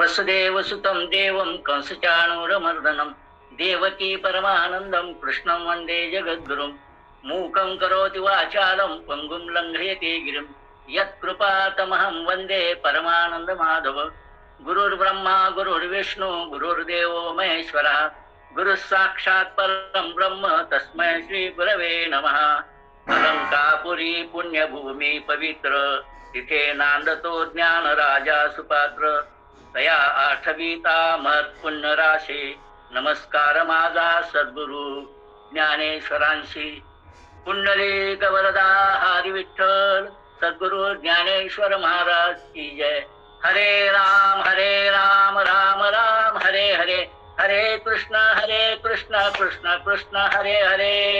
वसुदेवसुतं देवं कंसचाणूरमर्दनं देवकी परमानन्दं कृष्णं वन्दे जगद्गुरुं मूकं करोति वाचालं पङ्गुं लङ्घयते गिरिं यत्कृपातमहं वन्दे परमानन्दमाधव। गुरुर्ब्रह्मा गुरुर्विष्णु गुरुर्देवो महेश्वरः गुरुः साक्षात् परं ब्रह्म तस्मै श्रीगुरवे नमः। अलंकापुरी पुण्यभूमी पवित्र तिथे नांदतो ज्ञानराजा सुपात्र। तया आठवीता महत् पुण्यराशी. नमस्कार माझा सद्गुरु ज्ञानेश्वरांशी. पुंडलिक वरदा हरी विठ्ठल सद्गुरु ज्ञानेश्वर महाराज की जय. हरे राम हरे राम राम राम हरे हरे. हरे कृष्ण हरे कृष्ण कृष्ण कृष्ण हरे हरे हरे.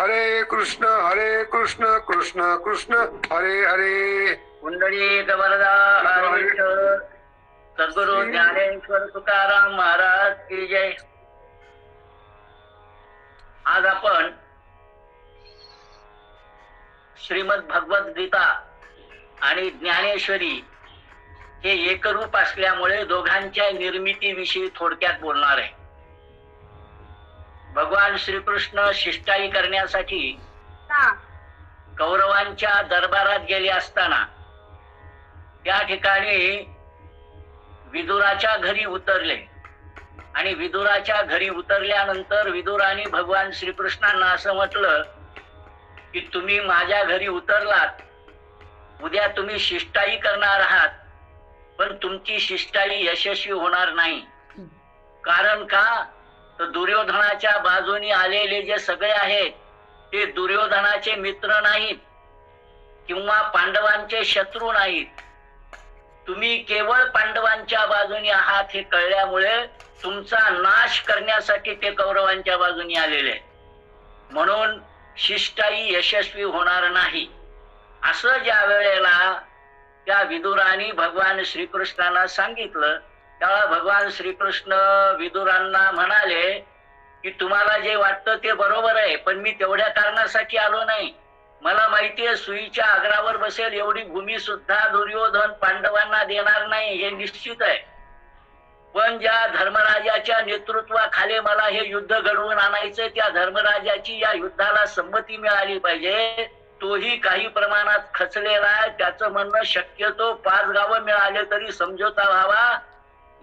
हरे कृष्ण हरे कृष्ण कृष्ण कृष्ण हरे हरे. पुंडलिक वरदा सद्गुरु ज्ञानेश्वर तुकाराम महाराज की जय. आज आपण श्रीमद भगवत गीता आणि ज्ञानेश्वरी हे एकरूप असल्यामुळे दोघांच्या निर्मितीविषयी थोडक्यात बोलणार आहे. भगवान श्रीकृष्ण शिष्टाई करण्यासाठी कौरवांच्या दरबारात गेले असताना त्या ठिकाणी विदुराच्या घरी उतरले. आणि विदुराच्या घरी उतरल्यानंतर विदुराने भगवान श्रीकृष्णांना असं म्हटलं की तुम्ही माझ्या घरी उतरलात. उद्या तुम्ही शिष्टाई करणार आहात पण तुमची शिष्टाई यशस्वी होणार नाही. कारण का? तर दुर्योधनाच्या बाजूनी आलेले जे सगळे आहेत ते दुर्योधनाचे मित्र नाहीत किंवा पांडवांचे शत्रू नाहीत. तुम्ही केवळ पांडवांच्या बाजूनी आहात हे कळल्यामुळे तुमचा नाश करण्यासाठी ते कौरवांच्या बाजूनी आलेले म्हणून शिष्टाई यशस्वी होणार नाही. असं ज्या वेळेला त्या विदुराने भगवान श्रीकृष्णाला सांगितलं तेव्हा भगवान श्रीकृष्ण विदुरांना म्हणाले की तुम्हाला जे वाटतं ते बरोबर आहे पण मी तेवढ्या कारणासाठी आलो नाही. मला माहिती आहे सुईच्या आग्रावर बसेल एवढी भूमी सुद्धा दुर्योधन पांडवांना देणार नाही हे निश्चित आहे. पण ज्या धर्मराजाच्या नेतृत्वाखाली मला हे युद्ध घडवून आणायचं त्या धर्मराजाची या युद्धाला संमती मिळाली पाहिजे. तोही काही प्रमाणात खचलेला आहे. त्याचं म्हणणं शक्यतो पाच गावं मिळाले तरी समझोता व्हावा.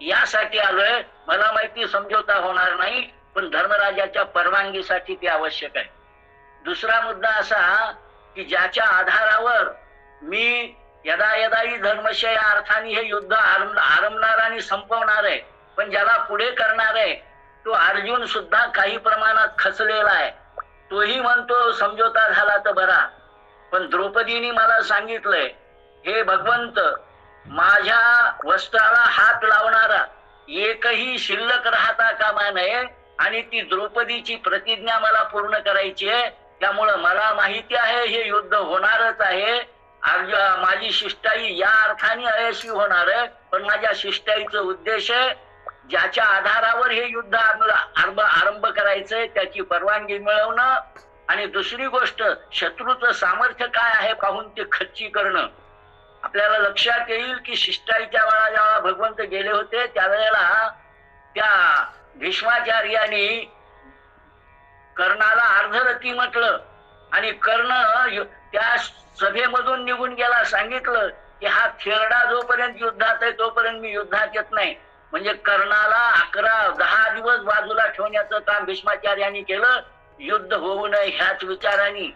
यासाठी आलोय. मला माहिती समझोता होणार नाही पण धर्मराजाच्या परवानगीसाठी ते आवश्यक आहे. दुसरा मुद्दा असा की ज्याच्या आधारावर मी यदा यदाही धर्मशय या अर्थाने हे युद्ध आरंभणार आणि संपवणार आहे पण ज्याला पुढे करणार आहे तो अर्जुन सुद्धा काही प्रमाणात खचलेला आहे. तोही म्हणतो समझोता झाला तर बरा. पण द्रौपदीने मला सांगितलंय हे भगवंत माझ्या वस्त्राला हात लावणारा एकही शिल्लक राहता कामा नये आणि ती द्रौपदीची प्रतिज्ञा मला पूर्ण करायची आहे. त्यामुळं मला माहिती आहे हे युद्ध होणारच आहे. माझी शिष्टाई या अर्थाने अयशी होणार आहे. पण माझ्या शिष्टाईचं उद्देश आहे ज्याच्या आधारावर हे युद्ध आरंभ आरंभ करायचंय त्याची परवानगी मिळवणं. आणि दुसरी गोष्ट शत्रूचं सामर्थ्य काय आहे पाहून ते खच्ची करणं. आपल्याला लक्षात येईल की शिष्टाईच्या वेळा ज्यावेळा भगवंत गेले होते त्यावेळेला त्या भीष्माचार्याने कर्णाला अर्धरथी म्हटलं. आणि कर्ण त्या सभेमधून निघून गेला. सांगितलं की हा थेरडा जोपर्यंत युद्धात आहे तोपर्यंत मी युद्धात येत नाही. म्हणजे कर्णाला अकरा दहा दिवस बाजूला ठेवण्याचं काम भीष्माचार्यांनी केलं. युद्ध होऊ नये ह्याच विचाराने.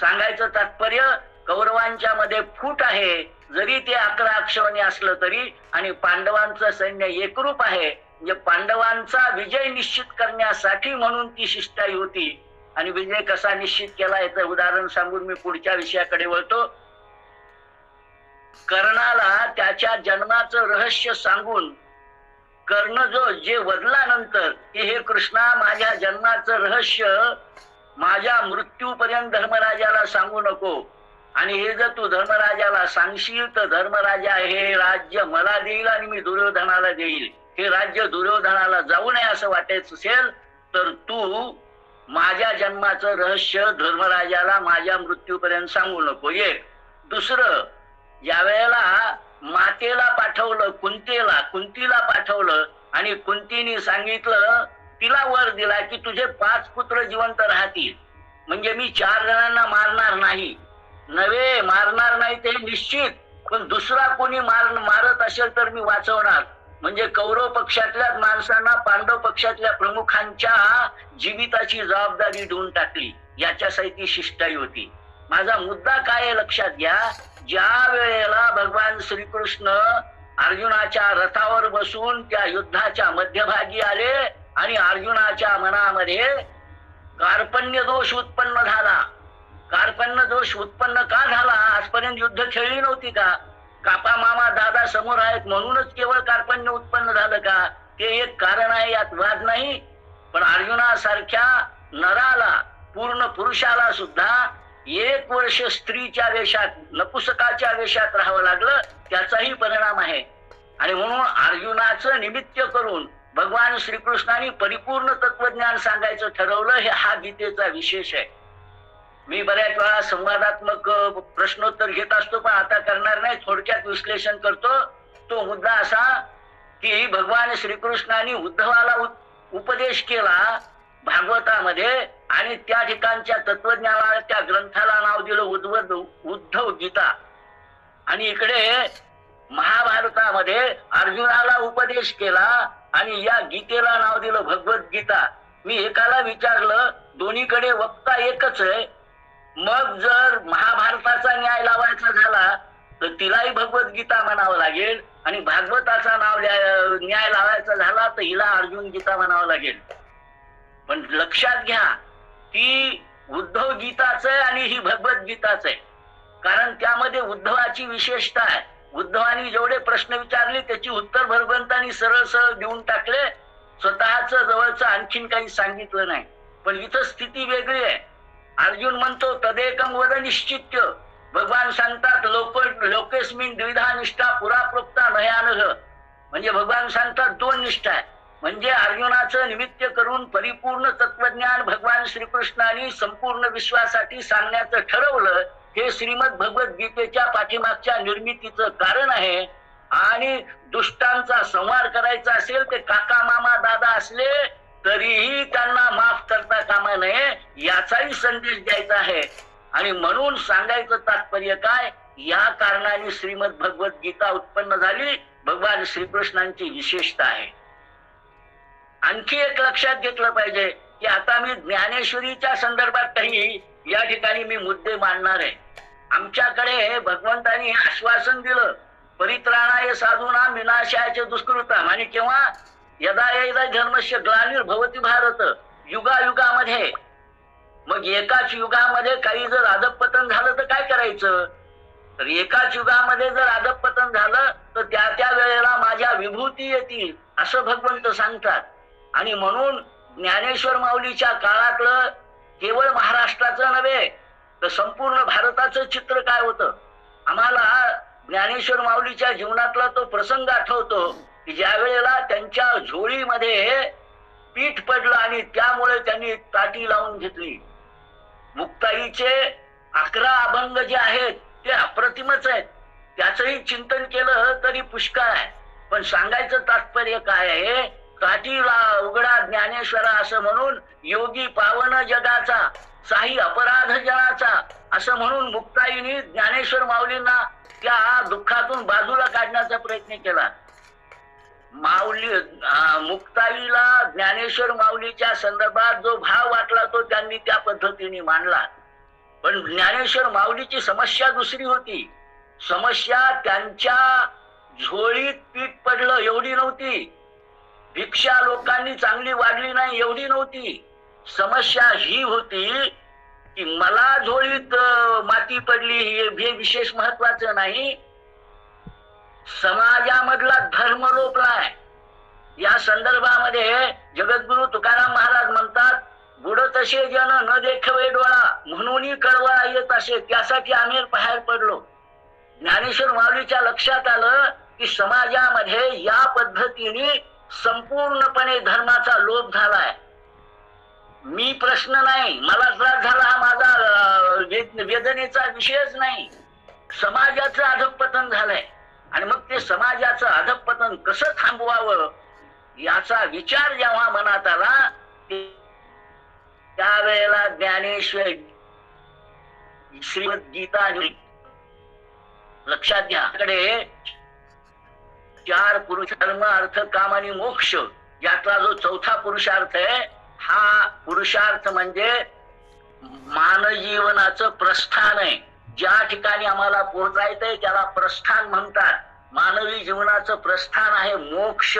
सांगायचं तात्पर्य कौरवांच्या मध्ये फूट आहे जरी ते अकरा अक्षवणी असलं तरी आणि पांडवांचं सैन्य एकरूप आहे म्हणजे पांडवांचा विजय निश्चित करण्यासाठी म्हणून ती शिष्टाई होती. आणि विजय कसा निश्चित केला याचं उदाहरण सांगून मी पुढच्या विषयाकडे वळतो. कर्णाला त्याच्या जन्माचं रहस्य सांगून कर्ण जो जे वदलानंतर की हे कृष्णा माझ्या जन्माचं रहस्य माझ्या मृत्यूपर्यंत धर्मराजाला सांगू नको. आणि हे जर तू धर्मराजाला सांगशील तर धर्मराजा हे राज्य मला देईल आणि मी दुर्योधनाला देईल. हे राज्य दुर्योधनाला जाऊ नये असं वाटायचं असेल तर तू माझ्या जन्माचं रहस्य धर्मराजाला माझ्या मृत्यूपर्यंत सांगू नको. एक. दुसरं ज्या वेळेला मातेला पाठवलं कुंतीला कुंतीला पाठवलं आणि कुंतीने सांगितलं तिला वर दिला की तुझे पाच पुत्र जिवंत राहतील. म्हणजे मी चार जणांना मारणार नाही. नव्हे मारणार नाही ते निश्चित. पण दुसरा कोणी मार मारत असेल तर मी वाचवणार. म्हणजे कौरव पक्षातल्या माणसांना पांडव पक्षातल्या प्रमुखांच्या जीविताची जबाबदारी देऊन टाकली. याच्यासाठी शिष्टाई होती. माझा मुद्दा काय लक्षात घ्या. ज्या वेळेला भगवान श्रीकृष्ण अर्जुनाच्या रथावर बसून त्या युद्धाच्या मध्यभागी आले आणि अर्जुनाच्या मनामध्ये कार्पण्य दोष उत्पन्न झाला. कार्पण्य दोष उत्पन्न का झाला? आजपर्यंत युद्ध खेळली नव्हती का? कापा मामा दादा समोर आहेत म्हणूनच केवळ कार्पण्य उत्पन्न झालं का? ते एक कारण आहे यात वाद नाही. पण अर्जुनासारख्या नराला पूर्ण पुरुषाला सुद्धा एक वर्ष स्त्रीच्या वेशात नपुसकाच्या वेशात राहावं लागलं त्याचाही परिणाम आहे. आणि म्हणून अर्जुनाचं निमित्त करून भगवान श्रीकृष्णाने परिपूर्ण तत्वज्ञान सांगायचं ठरवलं हे हा गीतेचा विशेष आहे. मी बऱ्याच वेळा संवादात्मक प्रश्नोत्तर घेत असतो पण आता करणार नाही. थोडक्यात विश्लेषण करतो. तो मुद्दा असा की भगवान श्रीकृष्णाने उद्धवाला उपदेश केला भागवतामध्ये आणि त्या ठिकाणच्या तत्वज्ञानाला त्या ग्रंथाला नाव दिलं उद्वद उद्धव गीता. आणि इकडे महाभारतामध्ये अर्जुनाला उपदेश केला आणि या गीतेला नाव दिलं भगवद्गीता. मी एकाला विचारलं दोन्हीकडे वक्ता एकच आहे. मग जर महाभारताचा न्याय लावायचा झाला तर तिलाही भगवद्गीता म्हणावं लागेल आणि भागवताचा नाव न्याय लावायचा झाला तर हिला अर्जुन गीता म्हणावं लागेल. पण लक्षात घ्या ती उद्धव गीताच आहे आणि ही भगवद्गीताच आहे. कारण त्यामध्ये उद्धवाची विशेषता आहे. उद्धवानी जेवढे प्रश्न विचारले त्याची उत्तर भगवंतानी सरळ सरळ देऊन टाकले. स्वतःच जवळच आणखीन काही सांगितलं नाही. पण इथं स्थिती वेगळी आहे. अर्जुन म्हणतो तदेकम वद निश्चित्य. भगवान सांगतात लोक लोकेस्मिन द्विधा निष्ठा पुरा प्रोक्ता म्हणजे भगवान सांगतात दोन निष्ठा आहे. म्हणजे अर्जुनाचं निमित्त करून परिपूर्ण तत्वज्ञान भगवान श्रीकृष्णाने संपूर्ण विश्वासाठी सांगण्याचं ठरवलं हे श्रीमद भगवद्गीतेच्या पाठीमागच्या निर्मितीचं कारण आहे. आणि दुष्टांचा संहार करायचा असेल ते काका मामा दादा असले तरीही त्यांना माफ करता कामा नये याचाही संदेश द्यायचा आहे. आणि म्हणून सांगायचं तात्पर्य काय या कारणाने श्रीमद भगवद्गीता उत्पन्न झाली भगवान श्रीकृष्णांची विशेषता आहे. आणखी एक लक्षात घेतलं पाहिजे की आता मी ज्ञानेश्वरीच्या संदर्भात काही या ठिकाणी मी मुद्दे मांडणार आहे. आमच्याकडे भगवंतानी आश्वासन दिलं परित्राणाय साधूना विनाशाचे दुष्कृतम. आणि केव्हा? यदा यदा धर्मस्य ग्लानिर्भवती भारत युगायुगामध्ये. मग एकाच युगामध्ये काही जर अधपतन झालं तर काय करायचं? तर एकाच युगामध्ये जर अधपतन झालं तर त्या त्या वेळेला माझ्या विभूती येतील असं भगवंत सांगतात. आणि म्हणून ज्ञानेश्वर माऊलीच्या काळातलं केवळ महाराष्ट्राचं नव्हे तर संपूर्ण भारताचं चित्र काय होतं? आम्हाला ज्ञानेश्वर माऊलीच्या जीवनातला तो प्रसंग आठवतो. की ज्या वेळेला त्यांच्या झोळीमध्ये पीठ पडलं आणि त्यामुळे त्यांनी ताटी लावून घेतली. मुक्ताईचे अकरा अभंग जे आहेत ते अप्रतिमच आहेत. त्याचही चिंतन केलं तरी पुष्कळ आहे. पण सांगायचं तात्पर्य काय आहे? काठीला उघडा ज्ञानेश्वरा असं म्हणून योगी पावन जगाचा साही अपराध जगाचा असं म्हणून मुक्ताईने ज्ञानेश्वर माऊलींना त्या दुःखातून बाजूला काढण्याचा प्रयत्न केला. माऊली मुक्ताईला ज्ञानेश्वर माऊलीच्या संदर्भात जो भाव वाटला तो त्यांनी त्या पद्धतीने मांडला. पण ज्ञानेश्वर माऊलीची समस्या दुसरी होती. समस्या त्यांच्या झोळीत पीठ पडलं एवढी नव्हती. भिक्षा लोकांनी चांगली वाढली नाही एवढी नव्हती. समस्या ही होती की मला झोळीत माती पडली हे विशेष महत्वाचं नाही. समाजामधला धर्म लोपलाय. या संदर्भामध्ये जगद्गुरु तुकाराम महाराज म्हणतात बुड तसे जन न देखवे डोळा म्हणून कळवा येत असे त्यासाठी आम्ही बाहेर पडलो. ज्ञानेश्वर माऊलीच्या लक्षात आलं की समाजामध्ये या पद्धतीने संपूर्णपणे धर्माचा लोप झालाय. मी प्रश्न नाही मला त्रास झाला हा माझा वेद- वेदनेचा विषयच नाही. समाजाचं अधपतन झालंय. आणि मग ते समाजाचं अधपतन कसं थांबवावं याचा विचार जेव्हा मनात आला त्यावेळेला ज्ञानेश्वर श्रीमद गीता लक्षात घ्याकडे चार पुरुष धर्म अर्थ काम आणि मोक्ष यातला जो चौथा पुरुषार्थ आहे हा पुरुषार्थ म्हणजे मानजीवनाचं प्रस्थान आहे. ज्या ठिकाणी आम्हाला पोहोचायचंय त्याला प्रस्थान म्हणतात. मानवी जीवनाचं प्रस्थान आहे मोक्ष.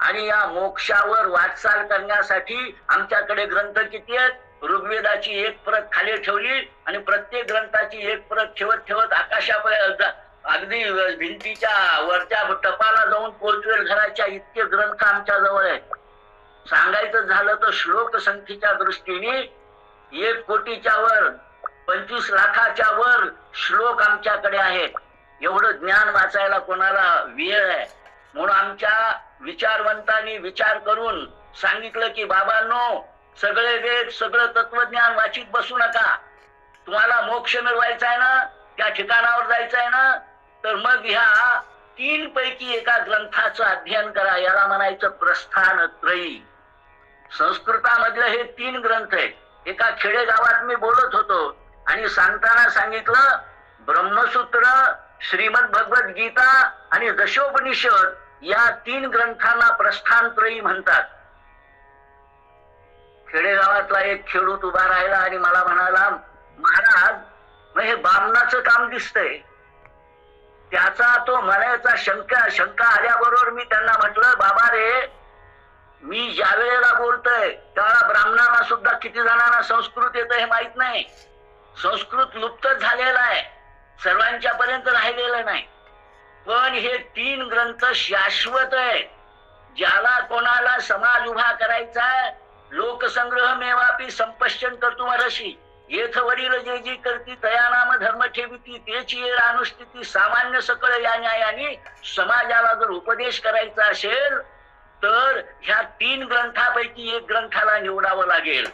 आणि या मोक्षावर वाटचाल करण्यासाठी आमच्याकडे ग्रंथ किती आहेत? ऋग्वेदाची एक प्रत खाली ठेवली आणि प्रत्येक ग्रंथाची एक प्रत ठेवत ठेवत आकाशापर्यंत अगदी भिंतीच्या वरच्या टपाला जाऊन पोहोचवेल घराच्या इतके ग्रंथ आमच्या जवळ आहेत. सांगायचं झालं तर श्लोक संख्येच्या दृष्टीने एक कोटीच्या वर पंचवीस लाखाच्या वर श्लोक आमच्याकडे आहेत. एवढं ज्ञान वाचायला कोणाला वेळ आहे? म्हणून आमच्या विचारवंतांनी विचार करून सांगितलं की बाबांनो सगळे वेद सगळं तत्वज्ञान वाचित बसू नका. तुम्हाला मोक्ष मिळवायचा आहे ना? त्या ठिकाणावर जायचं आहे ना? तर मग ह्या तीन पैकी एका ग्रंथाचं अध्ययन करा. याला म्हणायचं प्रस्थान त्रयी. संस्कृतामधले हे तीन ग्रंथ आहेत. एका खेडेगावात मी बोलत होतो. आणि सांगताना सांगितलं ब्रह्मसूत्र श्रीमद भगवत गीता आणि दशोपनिषद या तीन ग्रंथांना प्रस्थानत्रयी म्हणतात. खेडेगावातला एक खेडूत उभा राहिला आणि मला म्हणाला महाराज मग हे बामणाचं काम दिसतंय. त्याचा तो म्हणायचा शंका शंका आल्याबरोबर मी त्यांना म्हटलं बाबा रे मी ज्या वेळेला बोलतोय त्यावेळेला ब्राह्मणांना सुद्धा किती जणांना संस्कृत येतं हे माहीत नाही. संस्कृत लुप्त झालेला आहे. सर्वांच्या पर्यंत राहिलेलं नाही. पण हे तीन ग्रंथ शाश्वत आहे ज्याला कोणाला समाज उभा करायचा आहे लोकसंग्रह मेवापी संपश्चन कर्तुमरशी येथ वडील जे जी करती तया नाम धर्म ठेविती तेची येळ अनुष्ठिती सामान्य सकळ या न्यायाने समाजाला जर उपदेश करायचा असेल तर ह्या तीन ग्रंथापैकी एक ग्रंथाला निवडावं लागेल.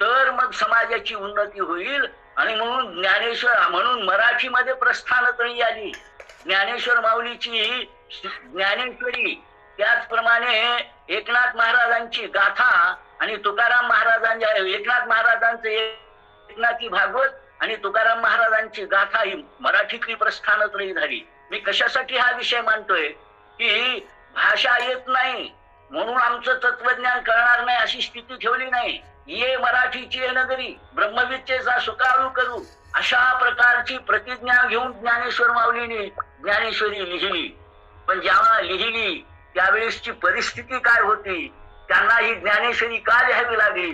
तर मग समाजाची उन्नती होईल आणि म्हणून ज्ञानेश्वर म्हणून मराठीमध्ये प्रस्थानत्रयी आली. ज्ञानेश्वर माऊलीची ज्ञानेश्वरी त्याचप्रमाणे एकनाथ महाराजांची गाथा आणि तुकाराम महाराजांच्या एकनाथ महाराजांचं एकनाथी भागवत आणि तुकाराम महाराजांची गाथा ही मराठीतली प्रस्थानत्रयी झाली. मी कशासाठी हा विषय मानतोय की भाषा येत नाही म्हणून आमचं तत्वज्ञान कळणार नाही अशी स्थिती ठेवली नाही. ये मराठीची ये नगरी ब्रह्मविद्येचा सुकारू करू अशा प्रकारची प्रतिज्ञा घेऊन ज्ञानेश्वर माऊलीने ज्ञानेश्वरी लिहिली. पण जेव्हा लिहिली त्यावेळेसची परिस्थिती काय होती? त्यांना ही ज्ञानेश्वरी का लिहावी लागली?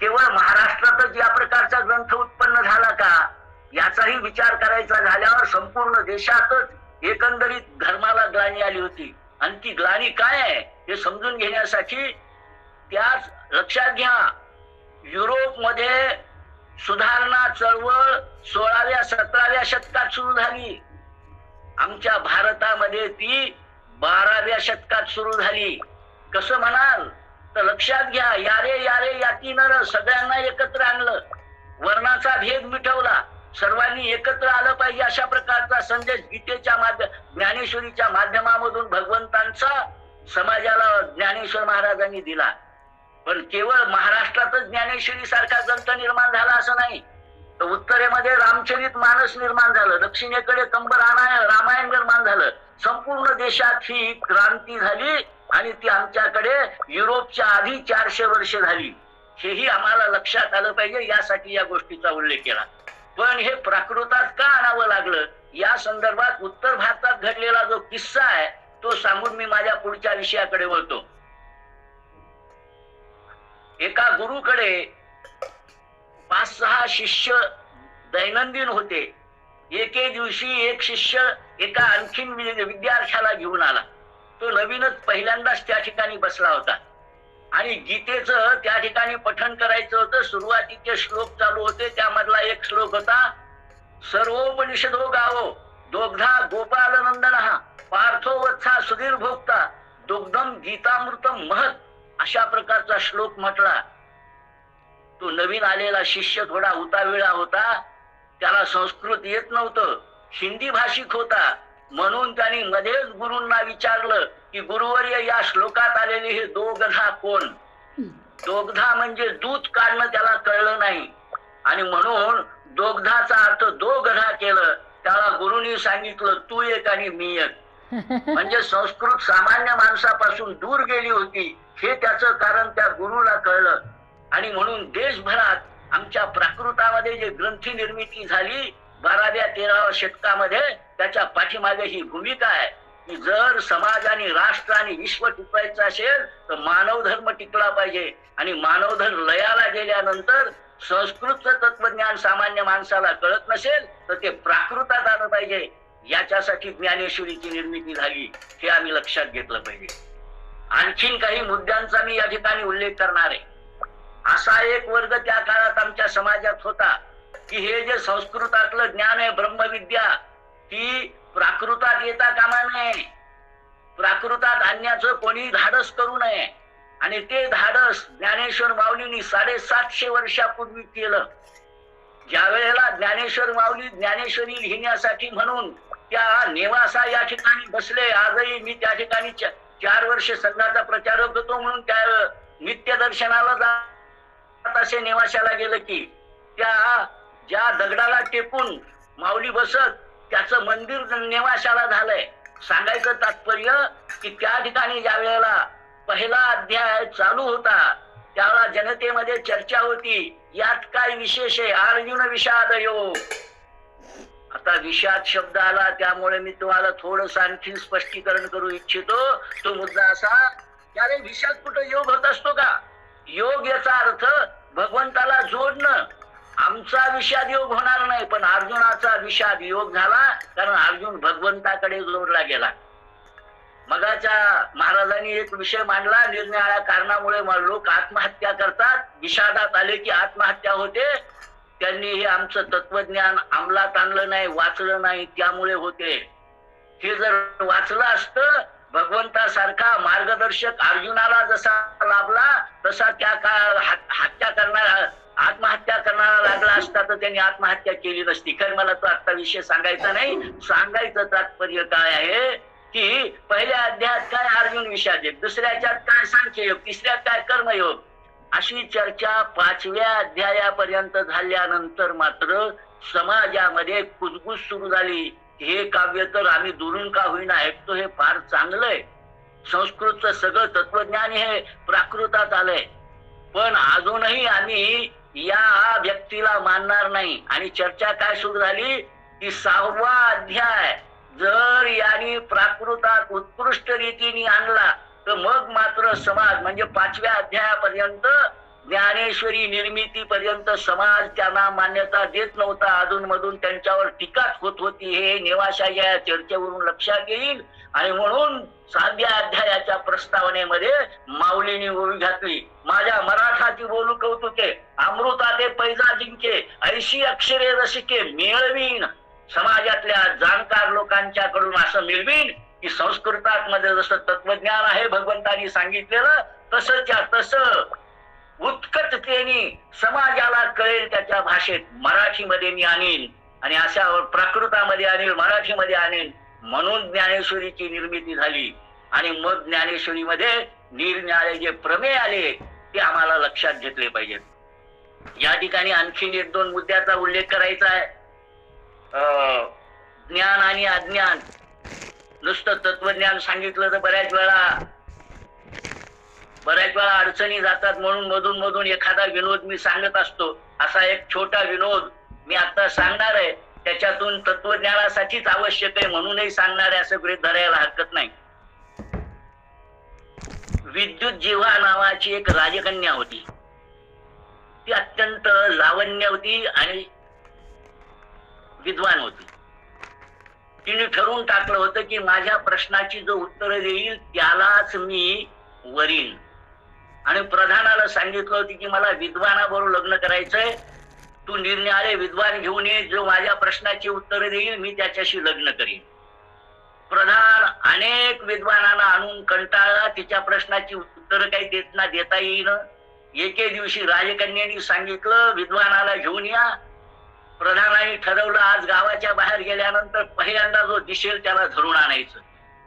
केवळ महाराष्ट्रातच या प्रकारचा ग्रंथ उत्पन्न झाला का? याचाही विचार करायचा झाल्यावर संपूर्ण देशातच एकंदरीत धर्माला ग्लानी आली होती. आणि ती ग्लानी काय आहे हे समजून घेण्यासाठी त्याच लक्षात घ्या. युरोपमध्ये सुधारणा चळवळ सोळाव्या सतराव्या शतकात सुरू झाली. आमच्या भारतामध्ये ती बाराव्या शतकात सुरू झाली. कसं म्हणाल? तर लक्षात घ्या यारे यारे याती नर सगळ्यांना एकत्र आणलं. वर्णाचा भेद मिटवला. सर्वांनी एकत्र आलं पाहिजे अशा प्रकारचा संदेश गीतेच्या माध्यम ज्ञानेश्वरीच्या माध्यमामधून भगवंतांचा समाजाला ज्ञानेश्वर महाराजांनी दिला. पण केवळ महाराष्ट्रातच ज्ञानेश्वरी सारखा ग्रंथ निर्माण झाला असं नाही. तर उत्तरेमध्ये रामचरित मानस निर्माण झालं दक्षिणेकडे कंब रामायण रामायण निर्माण झालं. संपूर्ण देशात ही क्रांती झाली आणि ती आमच्याकडे युरोपच्या आधी चारशे वर्ष झाली. हेही आम्हाला लक्षात आलं पाहिजे यासाठी या गोष्टीचा उल्लेख केला. पण हे प्राकृतात का आणावं लागलं? या संदर्भात उत्तर भारतात घडलेला जो किस्सा आहे तो सांगून मी माझ्या पुढच्या विषयाकडे वळतो. एका गुरुकडे पाच सहा शिष्य दैनंदिन होते. एके दिवशी एक शिष्य एका आणखीन विद्यार्थ्याला घेऊन आला. तो नवीनच पहिल्यांदाच त्या ठिकाणी बसला होता. आणि गीतेचं त्या ठिकाणी पठण करायचं होतं. सुरुवातीचे श्लोक चालू होते. त्यामधला एक श्लोक होता सर्वोपनिषदो गावो दोग्धा गोपाल नंदन पार्थो वत्सा सुधीर भोगता दुग्धम गीतामृतम महत अशा प्रकारचा श्लोक म्हटला तो नवीन आलेला शिष्य थोडा उताविळा होता त्याला संस्कृत येत नव्हतं हिंदी भाषिक होता. म्हणून त्यांनी मध्येच गुरूंना विचारलं की गुरुवर्य या श्लोकात आलेले हे दोगधा कोण? दोगधा म्हणजे दूध काढणं त्याला कळलं नाही. आणि म्हणून दोगधाचा अर्थ दोगधा केलं. त्याला गुरुनी सांगितलं तू एक आणि मी एक. म्हणजे संस्कृत सामान्य माणसापासून दूर गेली होती. हे त्याचं कारण त्या गुरुला कळलं. आणि म्हणून देशभरात आमच्या प्राकृतामध्ये जे ग्रंथी निर्मिती झाली बाराव्या तेराव्या शतकामध्ये त्याच्या पाठीमागे ही भूमिका आहे. की जर समाज आणि राष्ट्र आणि विश्व टिकवायचं असेल तर मानव धर्म टिकला पाहिजे. आणि मानव धर्म लयाला गेल्यानंतर संस्कृतचं तत्वज्ञान सामान्य माणसाला कळत नसेल तर ते प्राकृतात आलं पाहिजे. याच्यासाठी ज्ञानेश्वरीची निर्मिती झाली हे आम्ही लक्षात घेतलं पाहिजे. आणखीन काही मुद्द्यांचा मी या ठिकाणी उल्लेख करणार आहे. असा एक वर्ग त्या काळात आमच्या समाजात होता की हे जे संस्कृतातलं ज्ञान आहे ब्रह्मविद्या ती प्राकृतात येता कामा नये. प्राकृतात आणण्याचं कोणी धाडस करू नये. आणि ते धाडस ज्ञानेश्वर माऊलींनी साडेसातशे वर्षापूर्वी केलं. ज्या वेळेला ज्ञानेश्वर माऊली ज्ञानेश्वरी लिहिण्यासाठी म्हणून त्या नेवासा या ठिकाणी बसले आजही मी त्या ठिकाणी चार वर्ष संघाचा प्रचारक होतो म्हणून त्या नित्य दर्शनाला जात असे निवाशाला गेलं की त्या ज्या दगडाला टेपून माऊली बसत त्याचं मंदिर निवाशाला झालंय. सांगायचं तात्पर्य की त्या ठिकाणी ज्या वेळेला पहिला अध्याय चालू होता त्यावेळा जनतेमध्ये चर्चा होती यात काय विशेष आहे? अर्जुन विषाद योग आता विषाद शब्द आला त्यामुळे मी तुम्हाला थोडस आणखी स्पष्टीकरण करू इच्छितो. तो मुद्दा असा की अरे विषाद कुठं योग होत असतो का? योग याचा अर्थ भगवंताला जोडणं. आमचा विषाद योग होणार नाही पण अर्जुनाचा विषाद योग झाला कारण अर्जुन भगवंताकडे जोडला गेला. मगाच्या महाराजांनी एक विषय मांडला निरनिराळ्या कारणामुळे लोक आत्महत्या करतात. विषादात आले की आत्महत्या होते. त्यांनी हे आमचं तत्वज्ञान अंमलात आणलं नाही वाचलं नाही त्यामुळे होते. हे जर वाचलं असतं भगवंतासारखा मार्गदर्शक अर्जुनाला जसा लाभला तसा त्या काळ हत्या करणारा आत्महत्या करणारा लागला असता तर त्यांनी आत्महत्या केली नसती. कारण मला तो आता विषय सांगायचा नाही. सांगायचं तात्पर्य काय आहे की पहिल्या अध्यायात काय अर्जुन विषाद योग दुसऱ्याच्यात काय सांख्ययोग? तिसऱ्यात काय कर्मयोग? अशी चर्चा पाचव्या अध्यायापर्यंत झाल्यानंतर मात्र समाजामध्ये कुजबुज सुरू झाली. हे काव्य तर आम्ही दुरून का होईना ऐकतो हे फार चांगलंय संस्कृतचं सगळं तत्वज्ञान हे प्राकृतात आलंय. पण अजूनही आम्ही या व्यक्तीला मानणार नाही. आणि चर्चा काय सुरू झाली? की सहावा अध्याय जर यांनी प्राकृतात उत्कृष्ट रीतीने आणला तर मग मात्र समाज म्हणजे पाचव्या अध्यायापर्यंत ज्ञानेश्वरी निर्मिती पर्यंत समाज त्यांना मान्यता देत नव्हता. अधून मधून त्यांच्यावर टीकाच होत होती. हे निवाशा या चर्चेवरून लक्षात येईल. आणि म्हणून साध्या अध्यायाच्या प्रस्तावनेमध्ये माऊलीने ओळी घातली. माझ्या मराठाची बोलू कौतुके अमृताते पैजा जिंके ऐशी अक्षरे रसिके मिळवीन. समाजातल्या जाणकार लोकांच्याकडून असं मिळवीन. की संस्कृतात मध्ये जसं तत्वज्ञान आहे भगवंतानी सांगितलेलं तसंच्या तसं उत्कटतेने समाजाला कळेल त्याच्या भाषेत मराठीमध्ये मी आणीन आणि अशा प्राकृतामध्ये आणील मराठीमध्ये आणीन. म्हणून ज्ञानेश्वरीची निर्मिती झाली. आणि मग ज्ञानेश्वरीमध्ये निरनिराळे जे प्रमेय आले ते आम्हाला लक्षात घेतले पाहिजेत. या ठिकाणी आणखीन एक दोन मुद्द्याचा उल्लेख करायचा आहे. अं, ज्ञान आणि अज्ञान. नुसतं तत्वज्ञान सांगितलं तर बऱ्याच वेळा बऱ्याच वेळा अडचणी जातात. म्हणून मधून मधून एखादा विनोद मी सांगत असतो. असा एक छोटा विनोद मी आता सांगणार आहे. त्याच्यातून तत्वज्ञानासाठीच आवश्यक आहे म्हणूनही सांगणार आहे असं गृहित धरायला हरकत नाही. विद्युत जीवा नावाची एक राजकन्या होती. ती अत्यंत लावण्य होती आणि विद्वान होती. तिने ठरवून टाकलं होतं की माझ्या प्रश्नाची जो उत्तर देईल त्यालाच मी वरीन. आणि प्रधानाला सांगितलं होतं की मला विद्वानाबरोबर लग्न करायचंय. तू निर्णयाने विद्वान घेऊन ये जो माझ्या प्रश्नाची उत्तर देईल मी त्याच्याशी लग्न करीन. प्रधान अनेक विद्वानांना आणून कंटाळला तिच्या प्रश्नाची उत्तर काही देत ना देता येईन. एके दिवशी राजकन्याने सांगितलं विद्वानाला घेऊन या प्रधानाने ठरवलं आज गावाच्या बाहेर गेल्यानंतर पहिल्यांदा जो दिसेल त्याला धरून आणायचं.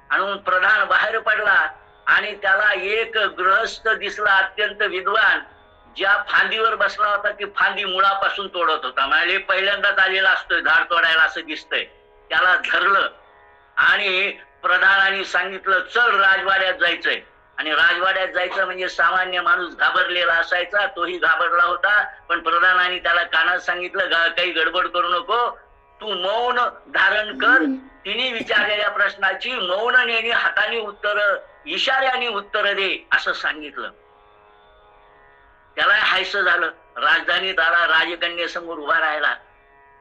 आणि प्रधान बाहेर पडला आणि त्याला एक गृहस्थ दिसला अत्यंत विद्वान ज्या फांदीवर बसला होता ती फांदी मुळापासून तोडत होता. म्हणजे पहिल्यांदाच आलेला असतोय झाड तोडायला असं दिसतंय. त्याला धरलं आणि प्रधानाने सांगितलं चल राजवाड्यात जायचंय. आणि राजवाड्यात जायचं म्हणजे सामान्य माणूस घाबरलेला असायचा तोही घाबरला होता. पण प्रधानाने त्याला कानात सांगितलं "गा- काही गडबड करू नको. तू मौन धारण कर. तिने विचारलेल्या प्रश्नाची मौनने हाताने उत्तर इशाऱ्याने उत्तर दे असं सांगितलं. त्याला हायस झालं. राजधानीत आला राजकन्येसमोर उभा राहिला.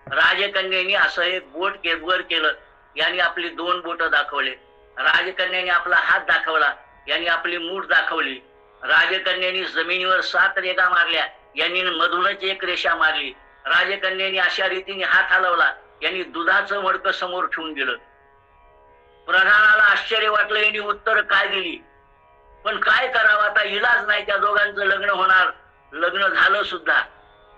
राजकन्येने असं एक बोट वर केलं. यांनी आपली दोन बोट दाखवले. राजकन्याने आपला हात दाखवला. यांनी आपली मूठ दाखवली. राजकन्याने जमिनीवर सात रेगा मारल्या. यांनी मधूनच एक रेषा मारली. राजकन्याने अशा रीतीने हात हलवला. यांनी दुधाचं मडकं समोर ठेवून दिलं. प्रधानाला आश्चर्य वाटलं यांनी उत्तर काय दिली? पण काय करावं? आता इलाज नाही त्या दोघांचं लग्न होणार. लग्न झालं सुद्धा.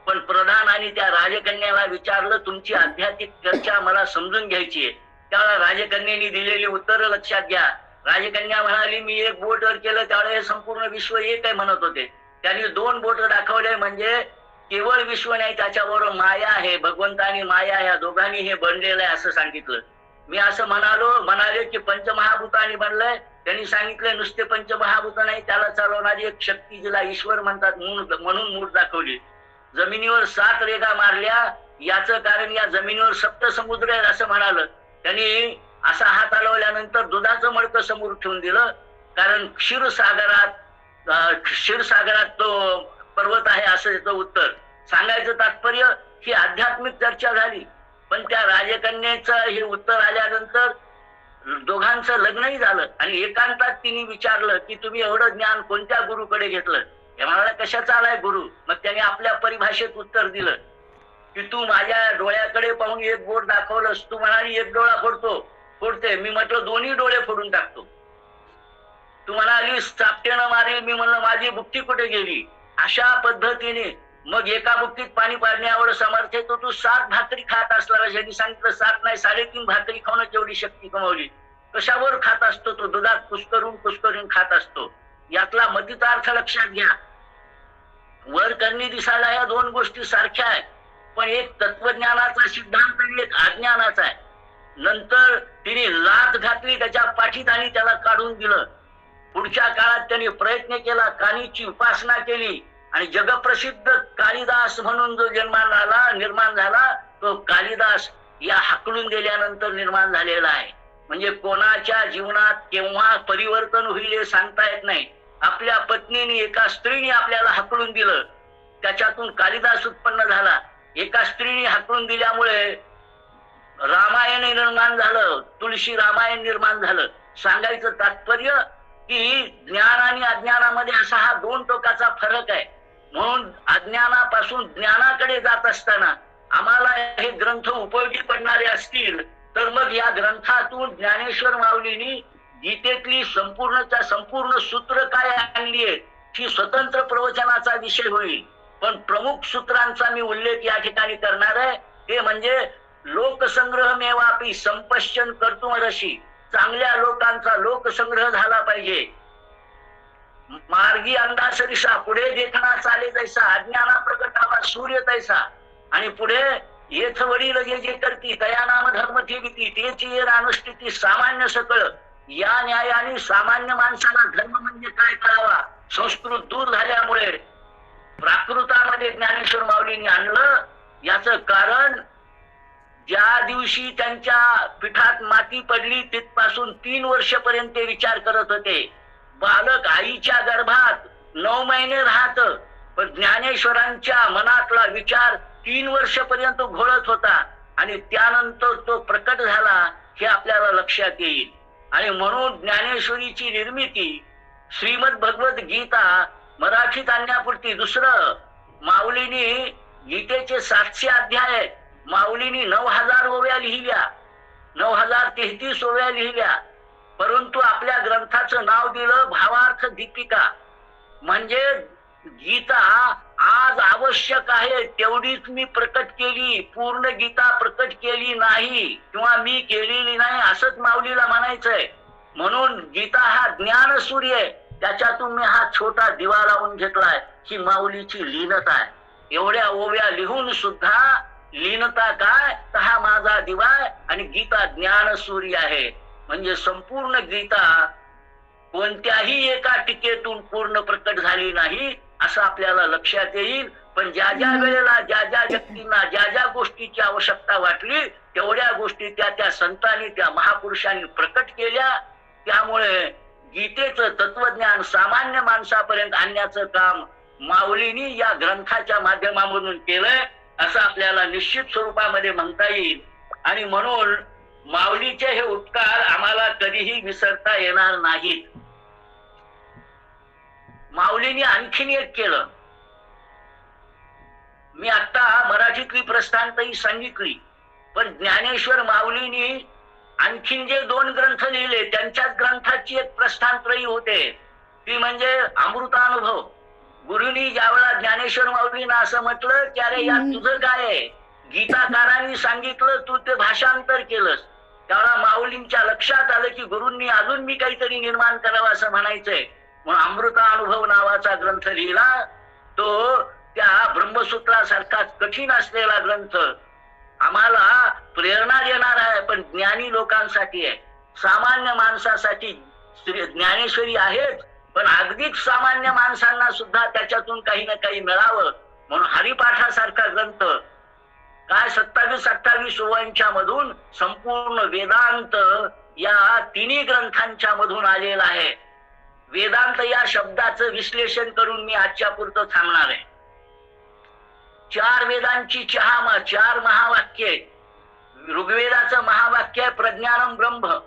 पण प्रधान आणि त्या राजकन्याला विचारलं तुमची आध्यात्मिक चर्चा मला समजून घ्यायची आहे. त्याला राजकन्यानी दिलेली उत्तर लक्षात घ्या. राजकन्या म्हणाली मी एक बोट वर केलं त्यावेळे हे संपूर्ण विश्व एक आहे म्हणत होते. त्यांनी दोन बोट दाखवले म्हणजे केवळ विश्व नाही त्याच्याबरोबर माया आहे भगवंत आणि माया या दोघांनी हे बनलेलं आहे असं सांगितलं. मी असं म्हणालो म्हणाले की पंचमहाभूतानी बनलंय. त्यांनी सांगितलं नुसते पंचमहाभूत नाही त्याला चालवणारी एक शक्ती जिला ईश्वर म्हणतात म्हणून म्हणून मूठ दाखवली. जमिनीवर सात रेगा मारल्या याचं कारण या जमिनीवर सप्त समुद्र आहे असं म्हणाल. त्यांनी असा हात हलवल्यानंतर दुधाचं मडकं समोर ठेवून दिलं. कारण क्षीरसागरात क्षीरसागरात तो पर्वत आहे असं याचं उत्तर. सांगायचं तात्पर्य ही आध्यात्मिक चर्चा झाली. पण त्या राजकन्याचं हे उत्तर आल्यानंतर दोघांचं लग्नही झालं. आणि एकांतात तिने विचारलं की तुम्ही एवढं ज्ञान कोणत्या गुरुकडे घेतलं? हे म्हणाला कशाचा आलाय गुरु? मग त्याने आपल्या परिभाषेत उत्तर दिलं की तू माझ्या डोळ्याकडे पाहून एक बोट दाखवलंस. तू म्हणाली एक डोळा फोडतो फोडते मी म्हटलं दोन्ही डोळे फोडून टाकतो. तू म्हणाली चापटेनं मारेल मी म्हणलं माझी बुक्ती कुठे गेली? अशा पद्धतीने मग एका बुक्तीत पाणी पाडण्यावर समर्थ आहे तो तू सात भाकरी खात असला. ज्यांनी सांगितलं सात नाही साडेतीन भाकरी खाऊन एवढी शक्ती कमावली? कशावर खात असतो तो? दुधात कुस्करून कुस्करून खात असतो. यातला मतीचा अर्थ लक्षात घ्या. वर करणी दिसायला या दोन गोष्टी सारख्या आहेत पण एक तत्वज्ञानाचा सिद्धांत आणि एक अज्ञानाचा आहे. नंतर तिने लाथ घातली त्याच्या पाठीत आणि त्याला काढून दिलं. पुढच्या काळात त्यांनी प्रयत्न केला कानीची उपासना केली आणि जगप्रसिद्ध कालिदास म्हणून जो जन्मान झाला निर्माण झाला तो कालिदास या हाकलून दिल्यानंतर निर्माण झालेला आहे. म्हणजे कोणाच्या जीवनात केव्हा परिवर्तन होईल हे सांगता येत नाही. आपल्या पत्नीने एका स्त्रीने आपल्याला हाकलून दिलं. त्याच्यातून कालिदास उत्पन्न झाला. एका स्त्रीने हाकलून दिल्यामुळे रामायण निर्माण झालं तुळशी रामायण निर्माण झालं. सांगायचं तात्पर्य की ज्ञान आणि अज्ञानामध्ये असा हा दोन टोकाचा फरक आहे. म्हणून अज्ञानापासून ज्ञानाकडे जात असताना आम्हाला हे ग्रंथ उपयोगी पडणारे असतील तर मग या ग्रंथातून ज्ञानेश्वर माऊलीनी गीतेतली संपूर्णच्या संपूर्ण सूत्र काय आणली आहे ही स्वतंत्र प्रवचनाचा विषय होईल. पण प्रमुख सूत्रांचा मी उल्लेख या ठिकाणी करणार आहे. ते म्हणजे लोकसंग्रह मेवापी संपश्चन कर्तुमरशी चांगल्या लोकांचा लोकसंग्रह झाला पाहिजे. मार्गी अंदासरिसा पुढे देखना चाले जैसा अज्ञाना प्रकटावा सूर्य तैसा. आणि पुढे येथ वडील जे जे करती दयानाम नाम धर्म भीती तेची येर अनुष्ठिती सामान्य सकळ या न्यायाने सामान्य माणसाला धर्म म्हणजे काय करावा? संस्कृत दूर झाल्यामुळे प्राकृतामध्ये ज्ञानेश्वर माऊलींनी आणलं. याच कारण ज्या दिवशी त्यांच्या पिठात माती पडली तिथपासून तीन वर्षपर्यंत ते विचार करत होते बालक आईच्या गर्भात नऊ महिने राहत पण ज्ञानेश्वरांच्या मनातला विचार तीन वर्षपर्यंत घोळत होता आणि त्यानंतर तो प्रकट झाला हे आपल्याला लक्षात येईल आणि म्हणून ज्ञानेश्वरीची निर्मिती श्रीमद भगवत गीता मराठीत आणण्यापुरती दुसरं माऊलीनी गीतेचे सातशे अध्याय आहेत. माऊलीनी नऊ हजार ओव्या लिहिल्या. नऊ हजार तेहतीस ओव्या लिहिल्या. परंतु आपल्या ग्रंथाचं नाव दिलं भावार्थ दीपिका. म्हणजे गीता आज आवश्यक आहे तेवढीच मी प्रकट केली पूर्ण गीता प्रकट केली नाही किंवा मी केलेली नाही असंच माऊलीला म्हणायचंय. म्हणून गीता हा ज्ञान सूर्य आहे. त्याच्यातून मी हा छोटा दिवा लावून घेतलाय. ही माऊलीची लीनता आहे. एवढ्या ओव्या लिहून सुद्धा लीनता काय? तर हा माझा दिवा आणि गीता ज्ञान सूर्य आहे. म्हणजे संपूर्ण गीता कोणत्याही एका टीकेतून पूर्ण प्रकट झाली नाही असं आपल्याला लक्षात येईल. पण ज्या ज्या वेळेला ज्या ज्या व्यक्तींना ज्या ज्या गोष्टीची आवश्यकता वाटली तेवढ्या गोष्टी त्या त्या संतांनी त्या महापुरुषांनी प्रकट केल्या. त्यामुळे गीतेचं तत्वज्ञान सामान्य माणसापर्यंत आणण्याचं काम माऊलीनी या ग्रंथाच्या माध्यमामधून केलंय. असं आपल्याला निश्चित स्वरूपामध्ये म्हणता येईल. आणि म्हणून माऊलीचे हे उपकार आम्हाला कधीही विसरता येणार नाहीत. माऊलीने आणखीन एक केलं. मी आता मराठीतली प्रस्थानतही सांगितली पण ज्ञानेश्वर माऊलीनी आणखीन जे दोन ग्रंथ लिहिले त्यांच्याच ग्रंथाची एक प्रस्थानत्रयी होते. ती म्हणजे अमृतानुभव. गुरुनी ज्यावेळा ज्ञानेश्वर माऊलीनं असं म्हटलं की अरे यात तुझं काय आहे? गीताकारांनी सांगितलं तू ते भाषांतर केलंस. त्यावेळा माऊलींच्या लक्षात आलं की गुरूंनी अजून मी काहीतरी निर्माण करावं असं म्हणायचंय. म्हणून अमृता अनुभव नावाचा ग्रंथ लिहिला. तो त्या ब्रह्मसूत्रासारखाच कठीण असलेला ग्रंथ. आम्हाला प्रेरणा देणार आहे पण ज्ञानी लोकांसाठी आहे. सामान्य माणसासाठी ज्ञानेश्वरी आहेत पण अगदीच सामान्य माणसांना सुद्धा त्याच्यातून काही ना काही मिळावं म्हणून हरिपाठासारखा ग्रंथ काय सत्तावीस अठ्ठावीस ओवांच्या मधून संपूर्ण वेदांत या तिन्ही ग्रंथांच्या मधून आलेला आहे. वेदांत या शब्दाचं विश्लेषण करून मी आजच्या पुरतं थांबणार आहे. चार वेदांची चहा चार महावाक्य. ऋग्वेदाचं महावाक्य आहे प्रज्ञानम ब्रह्म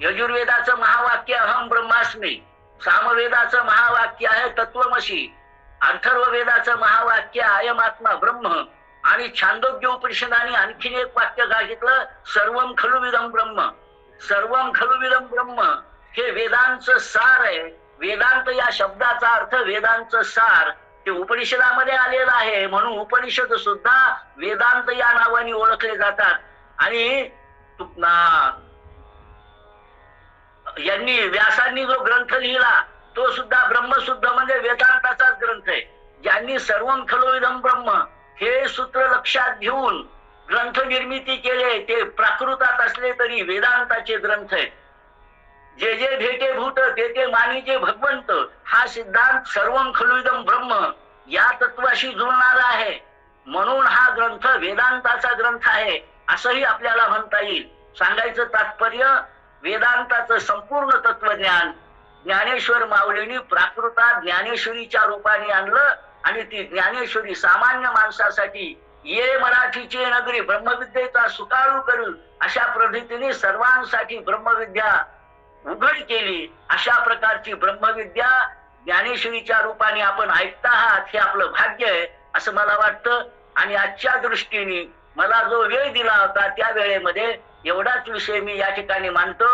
यजुर्वेदाचं महावाक्य अहम ब्रह्मास्मी. सामवेदाचं महावाक्य आहे तत्वमशी अथर्ववेदाचं महावाक्य अयम आत्मा ब्रह्म. आणि छांदोग्य उपनिषदाने आणखीन एक वाक्य सांगितलं सर्वम खलुविदम ब्रह्म. सर्वम खलुविदम ब्रह्म हे वेदांचं सार आहे. वेदांत या शब्दाचा अर्थ वेदांचं सार ते उपनिषदामध्ये आलेलं आहे. म्हणून उपनिषद सुद्धा वेदांत या नावाने ओळखले जातात. आणि तु- ना- यांनी व्यासांनी जो ग्रंथ लिहिला तो सुद्धा ब्रह्मशुद्ध म्हणजे वेदांताचाच ग्रंथ आहे. ज्यांनी सर्व खलोविधम ब्रह्म हे सूत्र लक्षात घेऊन ग्रंथ निर्मिती केले ते प्राकृतात असले तरी वेदांताचे ग्रंथ आहेत. जे जे भेटे भूत ते ते मानीचे भगवंत हा सिद्धांत सर्व खलुदम ब्रह्म या तत्वाशी जुळणारा आहे. म्हणून हा ग्रंथ वेदांताचा ग्रंथ आहे असंही आपल्याला म्हणता येईल. सांगायचं तात्पर्य वेदांताचं संपूर्ण तत्वज्ञान ज्ञानेश्वर माऊलींनी प्राकृता ज्ञानेश्वरीच्या रूपाने आणलं आणि ती ज्ञानेश्वरी सामान्य माणसासाठी ये मराठीचे नगरी ब्रह्मविद्येचा सुकाळू करू अशा पद्धतीने सर्वांसाठी ब्रह्मविद्या उघड केली. अशा प्रकारची ब्रह्मविद्या ज्ञानेश्वरीच्या रूपाने आपण ऐकता आहात हे आपलं भाग्य आहे असं मला वाटतं. आणि आजच्या दृष्टीने मला जो वेळ दिला होता त्या वेळेमध्ये एवढाच विषय मी या ठिकाणी मानतो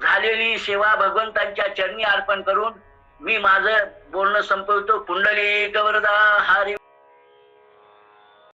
झालेली सेवा भगवंतांच्या चरणी अर्पण करून मी माझं बोलणं संपवतो. कुंडली गवरदा